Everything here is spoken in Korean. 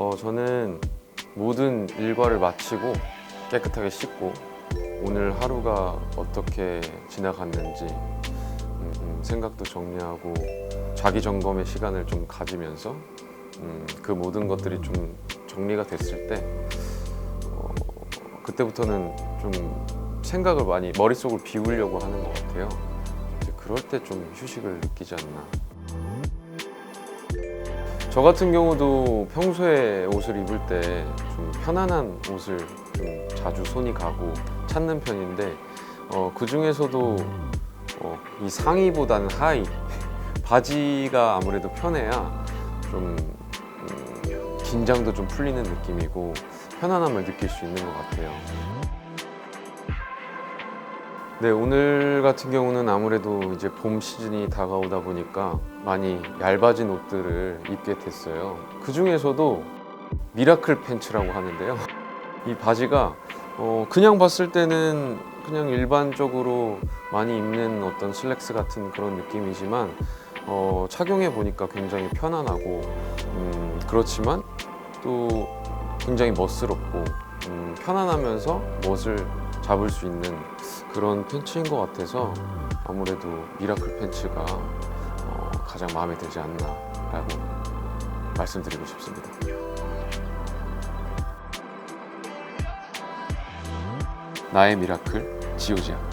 어, 저는 모든 일과를 마치고 깨끗하게 씻고 오늘 하루가 어떻게 지나갔는지 음, 음, 생각도 정리하고 자기 점검의 시간을 좀 가지면서 음, 그 모든 것들이 좀 정리가 됐을 때 어, 그때부터는 좀 생각을 많이 머릿속을 비우려고 하는 것 같아요. 그럴 때 좀 휴식을 느끼지 않나. 저 같은 경우도 평소에 옷을 입을 때 좀 편안한 옷을 좀 자주 손이 가고 찾는 편인데 어, 그 중에서도 어, 이 상의보다는 하의 바지가 아무래도 편해야 좀 음, 긴장도 좀 풀리는 느낌이고 편안함을 느낄 수 있는 것 같아요. 네, 오늘 같은 경우는 아무래도 이제 봄 시즌이 다가오다 보니까 많이 얇아진 옷들을 입게 됐어요. 그 중에서도 미라클 팬츠라고 하는데요. 이 바지가 어, 그냥 봤을 때는 그냥 일반적으로 많이 입는 어떤 슬랙스 같은 그런 느낌이지만 어, 착용해 보니까 굉장히 편안하고 음, 그렇지만 또 굉장히 멋스럽고 음, 편안하면서 멋을 잡을 수 있는 그런 팬츠인 것 같아서 아무래도 미라클 팬츠가 어, 가장 마음에 들지 않나라고 말씀드리고 싶습니다. 나의 미라클 지오지아.